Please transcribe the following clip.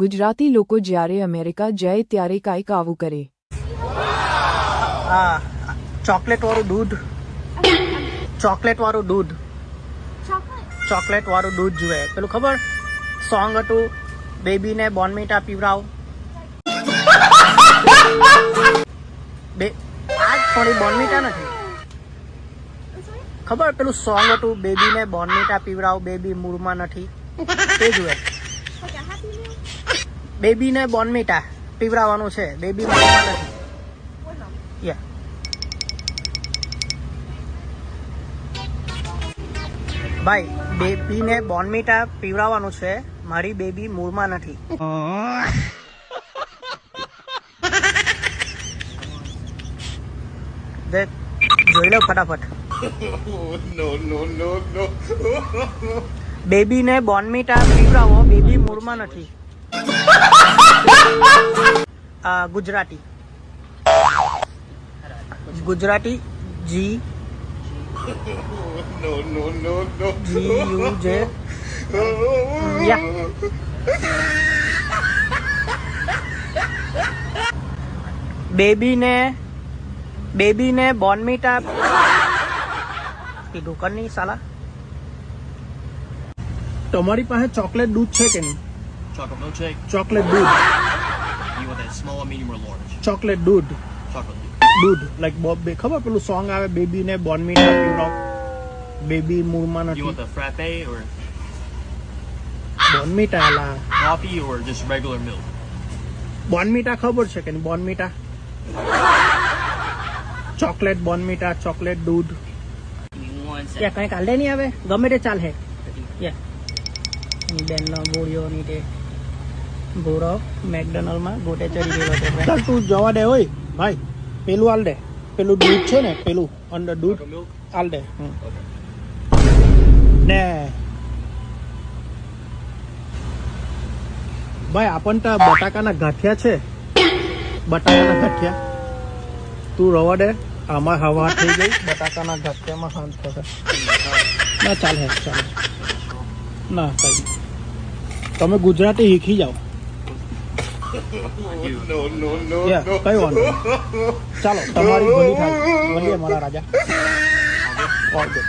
ગુજરાતી લોકો જ્યારે અમેરિકા જાય ત્યારે કાંઈક આવું કરે. હા, ચોકલેટ વાળું દૂધ. ચોકલેટ વાળું દૂધ. ચોકલેટ વાળું દૂધ જોઈએ પેલું ખબર? સોંગ હતું, બેબીને બોનમીટા પીવરાવ બે આજ થોડી બોનમીટા નથી. ખબર? પેલું સોંગ હતું, બેબીને બોનમીટા પીવરાવ બેબી મૂળમાં નથી. તે જુએ. બેબીને બોનમીટા પીવરાવવાનું છે. બેબી નથી. ભાઈ, બેબીને બોર્નમીટા પીવડાવવાનું છે. મારી બેબી મૂળમાં નથી. જોઈ લો ફટાફટ. બેબીને બોનમીટા પીવડાવો. બેબી મૂળમાં નથી. ગુજરાતી. ગુજરાતી જી જી યુ જે યા. બેબીને બેબીને બોનમીટા કીધું કરની સાલા. તમારી પાસે ચોકલેટ દૂધ છે કે નહીં? Chocolate છે. ચોકલેટ દૂધ. You want that small, medium, or large? Chocolate દૂધ Chocolate. દૂધ લાઈક બોબ ખબર પેલું સોંગ આવે? બેબીને બોર્નમીટા પીવડાવ બેબી મૂળમાં You નથી. want the frappe or Bournvita Ala coffee or just regular milk? Bournvita ખબર છે કે નહીં? બોર્નમીટા ચોકલેટ બોર્નમીટા ચોકલેટ દૂધ યા કઈ કાલે નહીં આવે? ગમે તે ચાલે. બેનનો ગોળીઓ ની તે ભૂરો મેકડોનલ્ડમાં ગોટે ચડી ગયો છે ચાલ તું જવા દે હોય ભાઈ પેલું હાલ દે. પેલું દૂધ છે ને પેલું અંદર દૂધ હાલ દે. ને. ભાઈ આપણ તો બટાકાના ગાંઠિયા છે. બટાકાના ગાંઠિયા. તું રવા દે. આમાં હવા થઈ ગઈ. બટાકાના ગાંઠિયામાં શાંત થશે. ના ચાલે ચાલે. ના કઈ તમે ગુજરાતી શીખી જાઓ. યા, કઈ વાંધો. ચાલો તમારી ભલી થાય. ભલીએ મારા રાજા. ઓકે